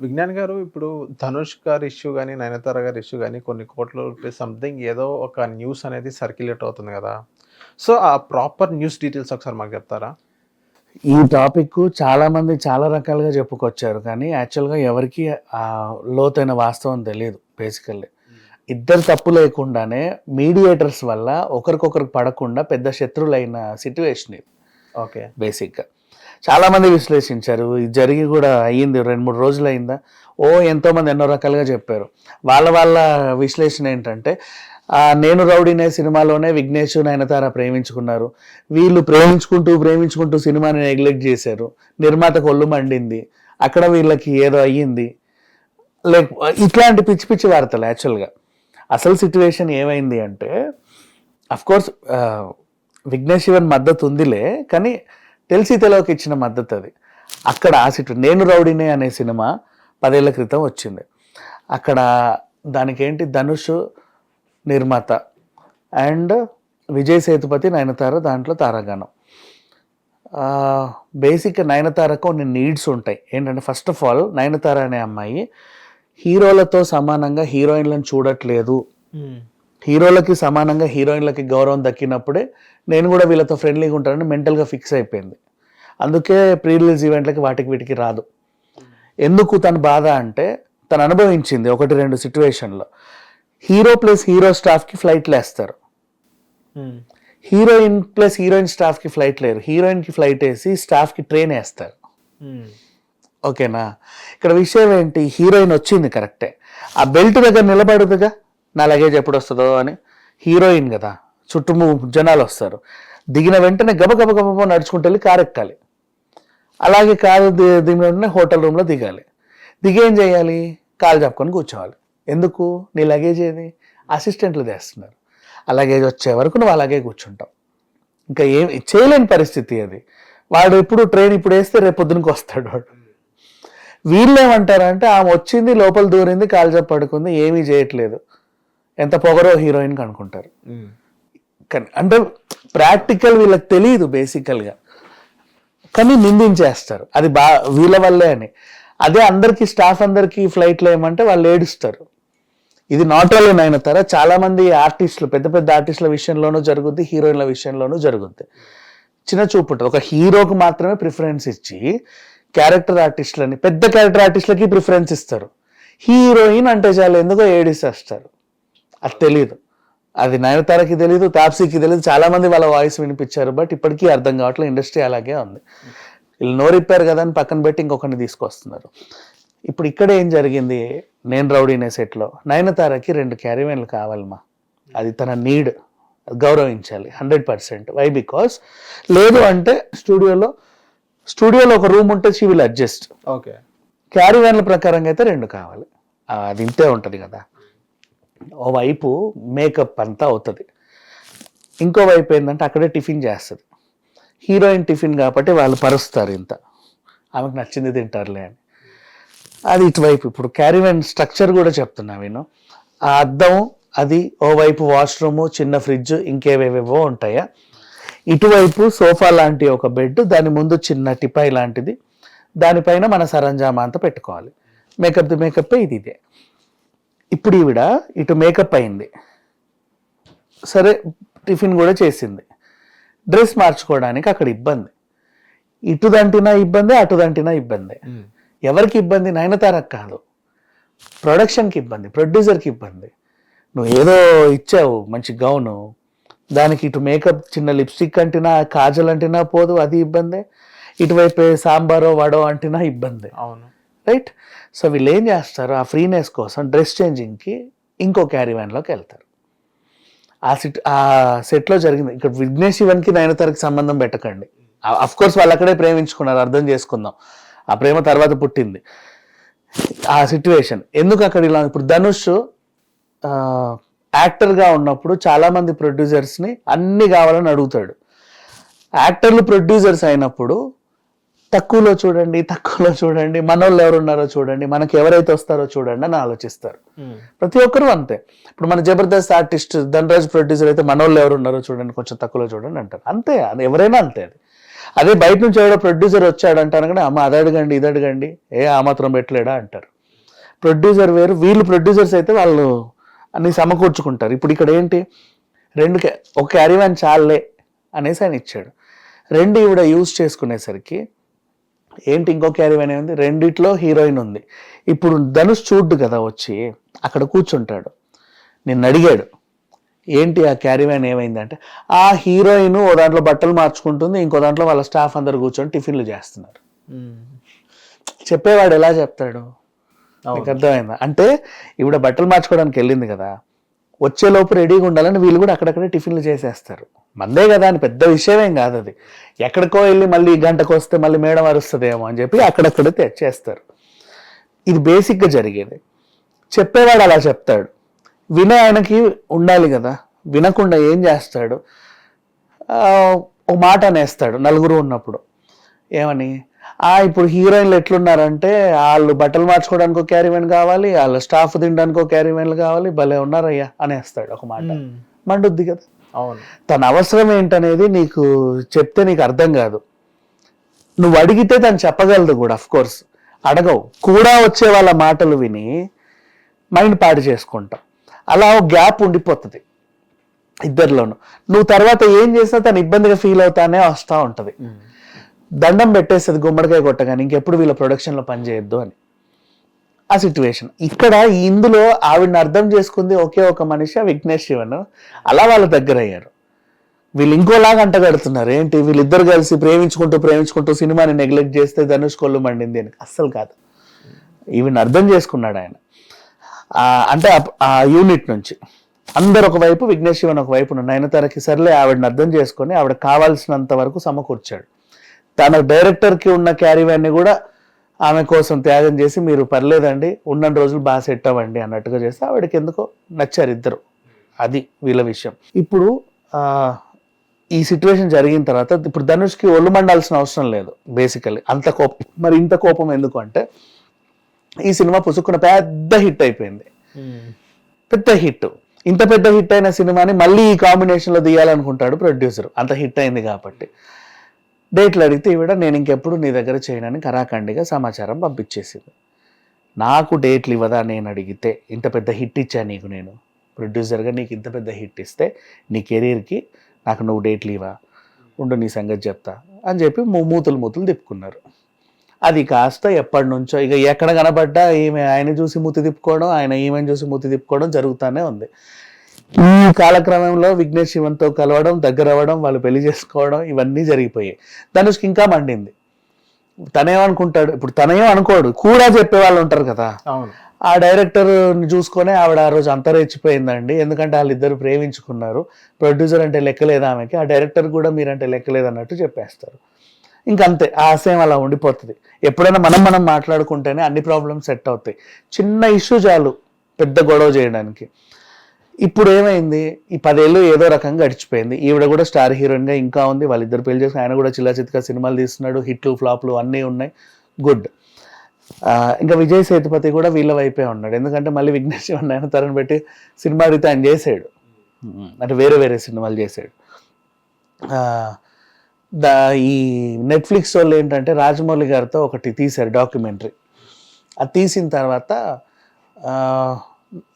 విజ్ఞాన్ గారు ఇప్పుడు ధనుష్ గారి ఇష్యూ కానీ నయనతార గారి ఇష్యూ కానీ కొన్ని కోట్ల సంథింగ్ ఏదో ఒక న్యూస్ అనేది సర్క్యులేట్ అవుతుంది కదా. సో ఆ ప్రాపర్ న్యూస్ డీటెయిల్స్ ఒకసారి మాకు చెప్తారా? ఈ టాపిక్ చాలా మంది చాలా రకాలుగా చెప్పుకొచ్చారు కానీ యాక్చువల్గా ఎవరికి ఆ లోతైన వాస్తవం తెలియదు బేసికల్లీ. ఇద్దరు తప్పు లేకుండానే మీడియేటర్స్ వల్ల ఒకరికొకరికి పడకుండా పెద్ద శత్రులైన సిట్యువేషన్ ఇది. ఓకే. బేసిక్గా. చాలామంది విశ్లేషించారు. ఇది జరిగి కూడా అయ్యింది రెండు మూడు రోజులు అయిందా? ఓ ఎంతోమంది ఎన్నో రకాలుగా చెప్పారు. వాళ్ళ వాళ్ళ విశ్లేషణ ఏంటంటే నేను రౌడీనే సినిమాలోనే విఘ్నేష్ నయనతార ప్రేమించుకున్నారు. వీళ్ళు ప్రేమించుకుంటూ ప్రేమించుకుంటూ సినిమాని నెగ్లెక్ట్ చేశారు. నిర్మాత కొల్లు మండింది. అక్కడ వీళ్ళకి ఏదో అయ్యింది. లేక ఇట్లాంటి పిచ్చి పిచ్చి వార్తలు యాక్చువల్గా అసలు సిచ్యువేషన్ ఏమైంది అంటే అఫ్కోర్స్ విఘ్నేష్ శివన్ మద్దతు ఉందిలే కానీ తెలిసి తెలవకి ఇచ్చిన మద్దతు అది. అక్కడ ఆ నేను రౌడీనే అనే సినిమా పదేళ్ళ క్రితం వచ్చింది. అక్కడ దానికి ఏంటి ధనుష్ నిర్మాత అండ్ విజయ్ సేతుపతి నయనతార దాంట్లో తారాగానం. బేసిక్ నయనతారకు కొన్ని నీడ్స్ ఉంటాయి. ఏంటంటే ఫస్ట్ ఆఫ్ ఆల్ నయనతార అనే అమ్మాయి హీరోలతో సమానంగా హీరోయిన్లను చూడట్లేదు. హీరోలకి సమానంగా హీరోయిన్లకి గౌరవం దక్కినప్పుడే నేను కూడా వీళ్ళతో ఫ్రెండ్లీగా ఉంటానని మెంటల్గా ఫిక్స్ అయిపోయింది. అందుకే ప్రీ రిలీజ్ ఈవెంట్లకి వాటికి వీటికి రాదు. ఎందుకు తన బాధ అంటే తను అనుభవించింది ఒకటి రెండు సిచ్యువేషన్లో హీరో ప్లస్ హీరో స్టాఫ్కి ఫ్లైట్లు వేస్తారు హీరోయిన్ ప్లస్ హీరోయిన్ స్టాఫ్కి ఫ్లైట్ లేరు. హీరోయిన్కి ఫ్లైట్ వేసి స్టాఫ్కి ట్రైన్ వేస్తారు. ఓకేనా ఇక్కడ విషయం ఏంటి? హీరోయిన్ వచ్చింది కరెక్టే ఆ బెల్ట్ దగ్గర నిలబడదుగా? నా లగేజ్ ఎప్పుడు వస్తుందో అని హీరోయిన్ కదా చుట్టూ జనాలు వస్తారు దిగిన వెంటనే గబ గబ గబ నడుచుకుంటూ వెళ్ళి కారు ఎక్కాలి. అలాగే కారు ది- దిగిన వెంటనే హోటల్ రూమ్లో దిగాలి. దిగి ఏం చేయాలి? కాలు చెప్పుకొని కూర్చోవాలి. ఎందుకు? నీ లగేజ్ ఏది? అసిస్టెంట్లు తెస్తున్నారు. ఆ లగేజ్ వచ్చే వరకు నువ్వు అలాగే కూర్చుంటావు. ఇంకా ఏం చేయలేని పరిస్థితి అది. వాడు ఇప్పుడు ట్రైన్ ఇప్పుడు వేస్తే రేపు పొద్దునకి వస్తాడు వాడు. వీళ్ళు ఏమంటారంటే ఆమె వచ్చింది లోపల దూరింది కాలు చెప్పు పడుకుంది ఏమీ చేయట్లేదు. ఎంత పొగరో హీరోయిన్కి అనుకుంటారు. కానీ అంటే ప్రాక్టికల్ వీళ్ళకి తెలియదు బేసికల్గా. కానీ నిందించేస్తారు. అది బా వీళ్ళ వల్లే అని. అదే అందరికి స్టాఫ్ అందరికి ఫ్లైట్లో ఏమంటే వాళ్ళు ఏడుస్తారు. ఇది నాట్ ఓన్లీ నైనతారా చాలా మంది ఆర్టిస్టులు పెద్ద పెద్ద ఆర్టిస్టుల విషయంలోనూ జరుగుద్ది హీరోయిన్ల విషయంలోనూ జరుగుద్ది. చిన్న చూపు ఉంటుంది. ఒక హీరోకి మాత్రమే ప్రిఫరెన్స్ ఇచ్చి క్యారెక్టర్ ఆర్టిస్టులని పెద్ద క్యారెక్టర్ ఆర్టిస్టులకి ప్రిఫరెన్స్ ఇస్తారు. హీరోయిన్ అంటే చాలా ఎందుకో ఏడిసేస్తారు. అది తెలియదు అది నయనతారకి తెలియదు తాప్సీకి తెలియదు చాలా మంది వాళ్ళ వాయిస్ వినిపించారు బట్ ఇప్పటికీ అర్థం కావట్లేదు. ఇండస్ట్రీ అలాగే ఉంది. వీళ్ళు నోరిప్పారు కదా అని పక్కన పెట్టి ఇంకొకరిని తీసుకొస్తున్నారు. ఇప్పుడు ఇక్కడ ఏం జరిగింది? నేను రౌడీనే సెట్లో నయనతారకి రెండు క్యారీవెన్లు కావాలమ్మా అది తన నీడ్. గౌరవించాలి. Hundred percent. వై బికాస్ లేదు అంటే స్టూడియోలో స్టూడియోలో ఒక రూమ్ ఉంటే షీ విల్ అడ్జస్ట్. ఓకే. క్యారీవెన్ల ప్రకారంగా అయితే రెండు కావాలి. అది ఇంతే ఉంటుంది కదా. ఓవైపు మేకప్ అంతా అవుతుంది. ఇంకో వైపు ఏంటంటే అక్కడే టిఫిన్ చేస్తుంది. హీరోయిన్ టిఫిన్ కాబట్టి వాళ్ళు పరుస్తారు ఇంత. ఆమెకు నచ్చింది తింటారులే అని. అది ఇటువైపు. ఇప్పుడు క్యారీవెన్ స్ట్రక్చర్ కూడా చెప్తున్నా నేను ఆ అద్దం అది ఓవైపు వాష్రూము చిన్న ఫ్రిడ్జ్ ఇంకేవేవేవో ఉంటాయా? ఇటువైపు సోఫా లాంటి ఒక బెడ్ దాని ముందు చిన్న టిపాయి లాంటిది. దానిపైన మన సరంజామా అంతా పెట్టుకోవాలి. మేకప్ ది మేకప్ ఇది ఇదే. ఇప్పుడు ఈవిడ ఇటు మేకప్ అయింది. సరే టిఫిన్ కూడా చేసింది. డ్రెస్ మార్చుకోవడానికి అక్కడ ఇబ్బంది. ఇటు దంటినా ఇబ్బంది అటు దంటినా ఇబ్బంది. ఎవరికి ఇబ్బంది? నయనతారకు కాదు. ప్రొడక్షన్కి ఇబ్బంది ప్రొడ్యూసర్కి ఇబ్బంది. నువ్వు ఏదో ఇచ్చావు మంచి గౌను. దానికి ఇటు మేకప్ చిన్న లిప్స్టిక్ అంటినా కాజల్ అంటినా పోదు అది ఇబ్బంది. ఇటువైపు సాంబారో వడో అంటినా ఇబ్బంది. అవును. రైట్ సో వీళ్ళు ఏం చేస్తారు? ఆ ఫ్రీనెస్ కోసం డ్రెస్ చేంజింగ్కి ఇంకో క్యారీవ్యాన్లోకి వెళ్తారు. ఆ సెట్ ఆ సెట్లో జరిగింది. ఇక్కడ విఘ్నేష్ ఇవన్కి నయనతారకి సంబంధం పెట్టకండి. అఫ్ కోర్స్ వాళ్ళు అక్కడే ప్రేమించుకున్నారు. అర్థం చేసుకుందాం. ఆ ప్రేమ తర్వాత పుట్టింది. ఆ సిట్యువేషన్ ఎందుకు అక్కడ ఇలా? ఇప్పుడు ధనుష్ యాక్టర్గా ఉన్నప్పుడు చాలామంది ప్రొడ్యూసర్స్ని అన్ని కావాలని అడుగుతాడు. యాక్టర్లు ప్రొడ్యూసర్స్ అయినప్పుడు తక్కువలో చూడండి తక్కువలో చూడండి మనోళ్ళు ఎవరు ఉన్నారో చూడండి మనకి ఎవరైతే వస్తారో చూడండి అని ఆలోచిస్తారు. ప్రతి ఒక్కరు అంతే. ఇప్పుడు మన జబర్దస్త్ ఆర్టిస్ట్ ధనరాజ్ ప్రొడ్యూసర్ అయితే మనోళ్ళు ఎవరు ఉన్నారో చూడండి కొంచెం తక్కువలో చూడండి అంటారు. అంతే అది ఎవరైనా అంతే అది. అదే బయట నుంచి ఎవడో ప్రొడ్యూసర్ వచ్చాడు అంటారు కానీ అమ్మ అది అడగండి ఇది అడగండి ఏ ఆ మాత్రం పెట్టలేడా అంటారు. ప్రొడ్యూసర్ వేరు వీళ్ళు ప్రొడ్యూసర్స్ అయితే వాళ్ళు అన్ని సమకూర్చుకుంటారు. ఇప్పుడు ఇక్కడ ఏంటి? రెండు ఒక క్యారీ వ్యాన్ చాలే అనేసి ఆయన ఇచ్చాడు. రెండు ఈవిడ యూజ్ చేసుకునేసరికి ఏంటి ఇంకో క్యారీ వ్యాన్ ఉంది? రెండిట్లో హీరోయిన్ ఉంది. ఇప్పుడు ధనుష్ చూడ్డు కదా వచ్చి అక్కడ కూర్చుంటాడు. నిన్ను అడిగాడు ఏంటి ఆ క్యారీ వ్యాన్ ఏమైందంటే ఆ హీరోయిన్ ఓ దాంట్లో బట్టలు మార్చుకుంటుంది ఇంకో దాంట్లో వాళ్ళ స్టాఫ్ అందరు కూర్చొని టిఫిన్లు చేస్తున్నారు. చెప్పేవాడు ఎలా చెప్తాడు? నీకు అర్థమైందా? అంటే ఇవిడ బట్టలు మార్చుకోవడానికి వెళ్ళింది కదా వచ్చేలోపు రెడీగా ఉండాలని వీళ్ళు కూడా అక్కడక్కడే టిఫిన్లు చేసేస్తారు. మందే కదా అని పెద్ద విషయమేం కాదు అది. ఎక్కడికో వెళ్ళి మళ్ళీ గంటకు వస్తే మళ్ళీ మేడం అరుస్తుందేమో అని చెప్పి అక్కడక్కడే చేస్తారు ఇది బేసిక్గా జరిగేది. చెప్పేవాడు అలా చెప్తాడు. వినే ఆయనకి ఉండాలి కదా. వినకుండా ఏం చేస్తాడు? ఓ మాట అనేస్తాడు నలుగురు ఉన్నప్పుడు. ఏమని? ఆ ఇప్పుడు హీరోయిన్లు ఎట్లున్నారంటే వాళ్ళు బట్టలు మార్చుకోవడానికి ఒక క్యారీ వ్యాన్ కావాలి వాళ్ళ స్టాఫ్ తినడానికి ఒక క్యారీ వ్యాన్లు కావాలి భలే ఉన్నారయ్యా అనేస్తాడు ఒక మాట. మండుద్ది కదా. తన అవసరం ఏంటనేది నీకు చెప్తే నీకు అర్థం కాదు. నువ్వు అడిగితే తను చెప్పగలదు కూడా అఫ్ కోర్స్ అడగవు. కూడా వచ్చే వాళ్ళ మాటలు విని మైండ్ పాడు చేసుకుంటాం అలా ఒక గ్యాప్ ఉండిపోతుంది ఇద్దరిలోను. నువ్వు తర్వాత ఏం చేసినా తను ఇబ్బందిగా ఫీల్ అవుతానే వస్తూ ఉంటది. దండం పెట్టేస్తుంది గుమ్మడికాయ కొట్టగానే ఇంకెప్పుడు వీళ్ళ ప్రొడక్షన్లో పని చేయొద్దు అని. ఆ సిచ్యువేషన్ ఇక్కడ ఇందులో ఆవిడని అర్థం చేసుకుంది ఒకే ఒక మనిషి విఘ్నేష్ శివన్. అలా వాళ్ళ దగ్గర అయ్యారు వీళ్ళు ఇంకోలాగా అంటగడుతున్నారు. ఏంటి? వీళ్ళిద్దరు కలిసి ప్రేమించుకుంటూ ప్రేమించుకుంటూ సినిమాని నెగ్లెక్ట్ చేస్తే ధనుష్ కొల్లు మండింది అని. అస్సలు కాదు. ఈవిని అర్థం చేసుకున్నాడు ఆయన. అంటే ఆ- యూనిట్ నుంచి. అందరు ఒకవైపు విఘ్నేష్ శివన్ ఒకవైపు ఉన్న నయనతారకి సర్లే ఆవిడని అర్థం చేసుకొని ఆవిడ కావాల్సినంత వరకు సమకూర్చాడు. తన డైరెక్టర్కి ఉన్న క్యారీవ్యాన్ని కూడా ఆమె కోసం త్యాగం చేసి మీరు పర్లేదండి ఉన్న రోజులు బాగా సెట్ అవ్వండి అన్నట్టుగా చేస్తే ఆవిడకి ఎందుకో నచ్చారు ఇద్దరు. అది వీళ్ళ విషయం. ఇప్పుడు ఆ, ఈ సిచ్యువేషన్ జరిగిన తర్వాత ఇప్పుడు ధనుష్కి ఒళ్ళు మండాల్సిన అవసరం లేదు బేసికలీ అంత కోపం. మరి ఇంత కోపం ఎందుకు అంటే ఈ సినిమా పుసుక్కున పెద్ద హిట్ అయిపోయింది. పెద్ద హిట్ ఇంత పెద్ద హిట్ అయిన సినిమాని మళ్ళీ ఈ కాంబినేషన్లో తీయాలనుకుంటాడు ప్రొడ్యూసర్ అంత హిట్ అయింది కాబట్టి. డేట్లు అడిగితే ఈవిడ నేను ఇంకెప్పుడు నీ దగ్గర చేయనని కరాఖండిగా సమాచారం పంపించేసింది. నాకు డేట్లు ఇవ్వదా నేను అడిగితే ఇంత పెద్ద హిట్ ఇచ్చా నీకు నేను. ప్రొడ్యూసర్గా నీకు ఇంత పెద్ద హిట్ ఇస్తే నీ కెరీర్కి నాకు నువ్వు డేట్లు ఇవ్వా. ఉండు నీ సంగతి చెప్తా. అని చెప్పి మూ- మూతులు మూతులు తిప్పుకున్నారు. అది కాస్త ఎప్పటి నుంచో ఇక ఎక్కడ కనబడ్డా ఈమె ఆయన చూసి మూతి తిప్పుకోవడం ఆయన ఈమెను చూసి మూతి తిప్పుకోవడం జరుగుతూనే ఉంది. ఈ కాలక్రమంలో విఘ్నేష్ శివన్తో కలవడం దగ్గర అవ్వడం వాళ్ళు పెళ్ళి చేసుకోవడం ఇవన్నీ జరిగిపోయాయి. ధనుష్కి ఇంకా మండింది. తనేమనుకుంటాడు? ఇప్పుడు తనేం అనుకోడు. కూడా చెప్పే వాళ్ళు ఉంటారు కదా. ఆ డైరెక్టర్ చూసుకొని ఆవిడ ఆ రోజు అంతరించిపోయిందండి ఎందుకంటే వాళ్ళిద్దరు ప్రేమించుకున్నారు. ప్రొడ్యూసర్ అంటే లెక్కలేదు ఆమెకి. ఆ డైరెక్టర్ కూడా మీరంటే లెక్కలేదు అన్నట్టు చెప్పేస్తారు. ఇంకంతే ఆశయం అలా ఉండిపోతుంది. ఎప్పుడైనా మనం మనం మాట్లాడుకుంటేనే అన్ని ప్రాబ్లమ్స్ సెట్ అవుతాయి. చిన్న ఇష్యూ చాలు. పెద్ద గొడవ చేయడానికి. ఇప్పుడు ఏమైంది ఈ పదేళ్ళు ఏదో రకంగా గడిచిపోయింది. ఈవిడ కూడా స్టార్ హీరోయిన్గా ఇంకా ఉంది. వాళ్ళిద్దరు పెళ్ళి చేసి ఆయన కూడా చిల్లా చిత్కా సినిమాలు తీస్తున్నాడు. హిట్లు ఫ్లాప్లు అన్నీ ఉన్నాయి. గుడ్. ఇంకా విజయ్ సేతుపతి కూడా వీళ్ళ వైపే ఉన్నాడు. ఎందుకంటే మళ్ళీ విఘ్నేష్ శివన్ ఆయన తరని పెట్టి సినిమా రీతి ఆయన చేసాడు అంటే వేరే వేరే సినిమాలు చేసాడు దా ఈ నెట్ఫ్లిక్స్ వాళ్ళు ఏంటంటే రాజమౌళి గారితో ఒకటి తీశారు డాక్యుమెంటరీ. అది తీసిన తర్వాత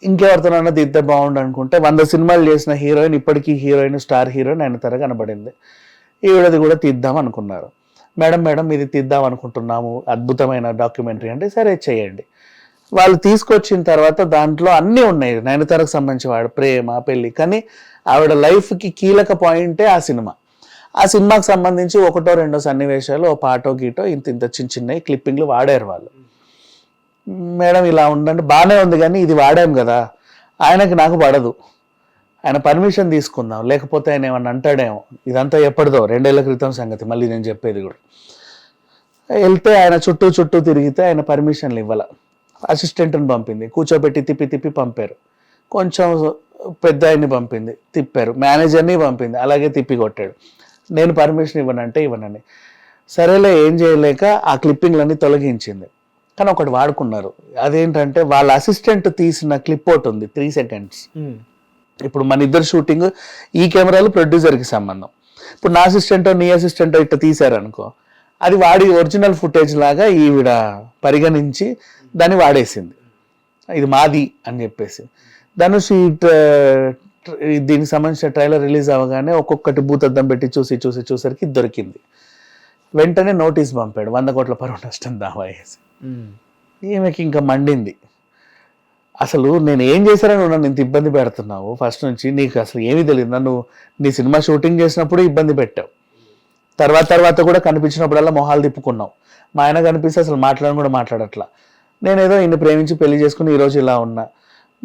ఇంకెవరితోనన్నా దిద్దే బాగుండు అనుకుంటే వంద సినిమాలు చేసిన హీరోయిన్ ఇప్పటికీ హీరోయిన్ స్టార్ హీరోయిన్ ఆయన తెర కనబడింది. ఈవిడది కూడా తీద్దాం అనుకున్నారు. మేడం మేడం ఇది తీద్దాం అనుకుంటున్నాము. అద్భుతమైన డాక్యుమెంటరీ అంటే సరే చేయండి. వాళ్ళు తీసుకొచ్చిన తర్వాత దాంట్లో అన్నీ ఉన్నాయి. నయనతారకు సంబంధించి వాడు ప్రేమ పెళ్ళి కానీ ఆవిడ లైఫ్కి కీలక పాయింటే ఆ సినిమా. ఆ సినిమాకి సంబంధించి ఒకటో రెండో సన్నివేశాలు ఓ పాటో గీటో ఇంత ఇంత చిన్న చిన్నవి క్లిప్పింగ్లు వాడారు వాళ్ళు. మేడం ఇలా ఉండండి బాగానే ఉంది కానీ ఇది వాడాం కదా. ఆయనకి నాకు పడదు. ఆయన పర్మిషన్ తీసుకుందాం. లేకపోతే ఆయన ఏమన్నా అంటాడేమో. ఇదంతా ఎప్పటిదో రెండేళ్ళ క్రితం సంగతి. మళ్ళీ నేను చెప్పేది కూడా. వెళ్తే ఆయన చుట్టూ చుట్టూ తిరిగితే ఆయన పర్మిషన్లు ఇవ్వాల. అసిస్టెంట్ని పంపింది. కూర్చోబెట్టి తిప్పి తిప్పి పంపారు. కొంచెం పెద్ద ఆయన్ని పంపింది. తిప్పారు. మేనేజర్ని పంపింది. అలాగే తిప్పి కొట్టాడు. నేను పర్మిషన్ ఇవ్వనంటే ఇవ్వనని. సరేలే ఏం చేయలేక ఆ క్లిప్పింగ్లన్నీ తొలగించింది. కానీ ఒకటి వాడుకున్నారు. అదేంటంటే వాళ్ళ అసిస్టెంట్ తీసిన క్లిప్ ఒకటి ఉంది త్రీ సెకండ్స్ ఇప్పుడు మన ఇద్దరు షూటింగ్ ఈ కెమెరాలు ప్రొడ్యూసర్కి సంబంధం. ఇప్పుడు నా అసిస్టెంటో నీ అసిస్టెంటో ఇట్లా తీశారనుకో అది వాడి ఒరిజినల్ ఫుటేజ్ లాగా ఈవిడ పరిగణించి దాన్ని వాడేసింది. ఇది మాది అని చెప్పేసి. ధనుష్ ఈ దీనికి సంబంధించిన ట్రైలర్ రిలీజ్ అవ్వగానే ఒక్కొక్కటి భూతద్దం పెట్టి చూసి చూసి చూసరికి దొరికింది. వెంటనే నోటీస్ పంపాడు వంద కోట్ల పరువు నష్టం దావా వేసి ఈమెకి ఇంకా మండింది. అసలు నేను ఏం చేశానని నువ్వు నన్ను ఇంత ఇబ్బంది పెడుతున్నావు? ఫస్ట్ నుంచి నీకు అసలు ఏమీ తెలియదు. నన్ను నీ సినిమా షూటింగ్ చేసినప్పుడు ఇబ్బంది పెట్టావు. తర్వాత తర్వాత కూడా కనిపించినప్పుడల్లా మొహాలు తిప్పుకున్నావు. మా ఆయన కనిపిస్తే అసలు మాట్లాడని కూడా మాట్లాడట్లా. నేనేదో ఇన్ని ప్రేమించి పెళ్ళి చేసుకుని ఈరోజు ఇలా ఉన్నా.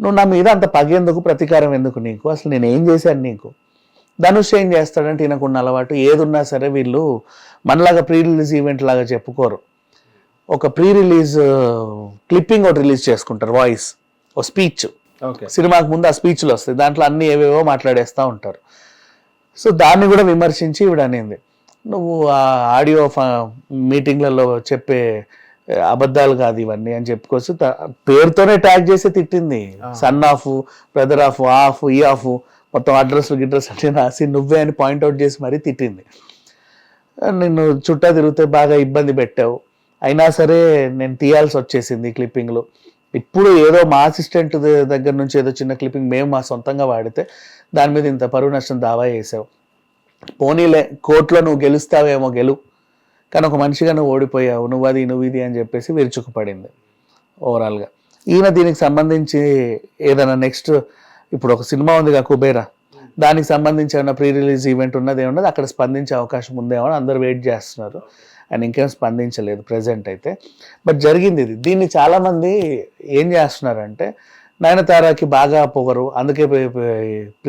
నువ్వు నా మీద అంత పగేందుకు ప్రతీకారం ఎందుకు నీకు? అసలు నేను ఏం చేశాను నీకు? ధనుష్ ఏం చేస్తాడంటే ఈయనకున్న అలవాటు. ఏదున్నా సరే వీళ్ళు మనలాగా ప్రీ రిలీజ్ ఈవెంట్ లాగా చెప్పుకోరు. ఒక ప్రీ రిలీజ్ క్లిప్పింగ్ ఒకటి రిలీజ్ చేసుకుంటారు వాయిస్ ఓ స్పీచ్ ఓకే సినిమాకి ముందు ఆ స్పీచ్లు వస్తాయి దాంట్లో అన్ని ఏవేవో మాట్లాడేస్తూ ఉంటారు. సో దాన్ని కూడా విమర్శించి ఈవిడ అనింది. నువ్వు ఆ ఆడియో మీటింగ్లలో చెప్పే అబద్ధాలు కాదు ఇవన్నీ అని చెప్పుకోవచ్చు పేరుతోనే ట్యాగ్ చేసి తిట్టింది. Son of brother of of ఈ ఆఫ్ మొత్తం అడ్రస్ గిడ్రస్ అన్ని రాసి నువ్వే అని పాయింట్అవుట్ చేసి మరీ తిట్టింది. నిన్ను చుట్టా తిరిగితే బాగా ఇబ్బంది పెట్టావు. అయినా సరే నేను తీయాల్సి వచ్చేసింది క్లిప్పింగ్లు ఇప్పుడు ఏదో మా అసిస్టెంట్ దగ్గర నుంచి ఏదో చిన్న క్లిప్పింగ్ మేము మా సొంతంగా వాడితే దాని మీద ఇంత పరువు నష్టం దావా చేసావు. పోనీలే కోర్టులో నువ్వు గెలుస్తావేమో గెలు. కానీ ఒక మనిషిగా నువ్వు ఓడిపోయావు నువ్వు అది నువ్వు ఇది అని చెప్పేసి విరుచుకుపడింది ఓవరాల్గా ఈయన దీనికి సంబంధించి ఏదైనా నెక్స్ట్ ఇప్పుడు ఒక సినిమా ఉందిగా కుబేరా? దానికి సంబంధించి ఏమైనా ప్రీ రిలీజ్ ఈవెంట్ ఉన్నది ఏమన్నది అక్కడ స్పందించే అవకాశం ఉందేమో అని వెయిట్ చేస్తున్నారు. అండ్ ఇంకేం స్పందించలేదు ప్రజెంట్ అయితే. బట్ జరిగింది ఇది. దీన్ని చాలామంది ఏం చేస్తున్నారంటే నయనతారకి బాగా పొగరు అందుకే ప్రీ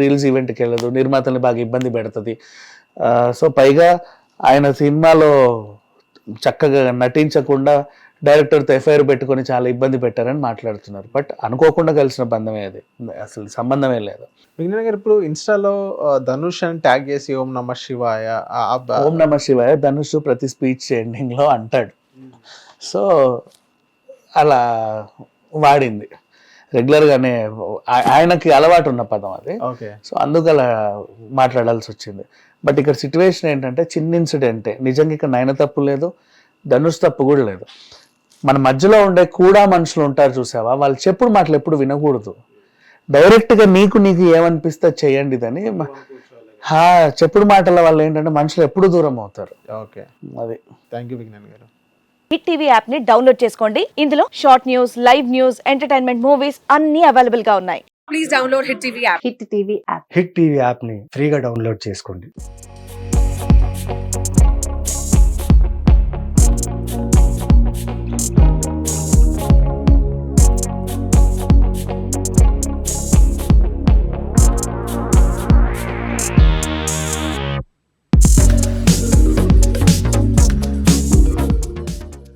రిలీజ్ ఈవెంట్కి వెళ్ళదు నిర్మాతల్ని బాగా ఇబ్బంది పెడుతుంది. సో పైగా ఆయన సినిమాలో చక్కగా నటించకుండా డైరెక్టర్తో ఎఫ్ఐఆర్ పెట్టుకొని చాలా ఇబ్బంది పెట్టారని మాట్లాడుతున్నారు. బట్ అనుకోకుండా కలిసిన బంధమే అది. అసలు సంబంధమే లేదు. విజ్ఞాన్ గారు ఇప్పుడు ఇన్స్టాలో ధనుష్ అని ట్యాగ్ చేసి ఓం నమ శివాయ ఓం నమ శివాయ ధనుష్ ప్రతి స్పీచ్ ఎండింగ్లో అంటాడు. సో అలా వాడింది. రెగ్యులర్గానే ఆయనకి అలవాటు ఉన్న పదం అది. ఓకే. సో అందుకు అలా మాట్లాడాల్సి వచ్చింది. బట్ ఇక్కడ సిచ్యువేషన్ ఏంటంటే చిన్న ఇన్సిడెంటే. నిజంగా ఇక్కడ నయన తప్పు లేదు ధనుష్ తప్పు కూడా లేదు. మన మధ్యలో ఉండే కూడా మనుషులు ఉంటారు చూసావా? వాళ్ళు చెప్పుడు మాటలు ఎప్పుడు వినకూడదు. డైరెక్ట్గా నీకు నీకు ఏమనిపిస్తే చేయండి ఇదని హా చెప్పుడు మాటల వల్ల ఏంటంటే మనుషులు ఎప్పుడు దూరం అవుతారు. ఓకే. అది. థ్యాంక్ యూ విజ్ఞాన్ గారు. హిట్ టీవీ యాప్ని డౌన్లోడ్ చేసుకోండి. ఇందులో short news live news entertainment movies అన్ని అవైలబుల్గా ఉన్నాయి. please download Hit TV app. Hit TV app. Hit TV యాప్ని ఫ్రీగా డౌన్లోడ్ చేసుకోండి.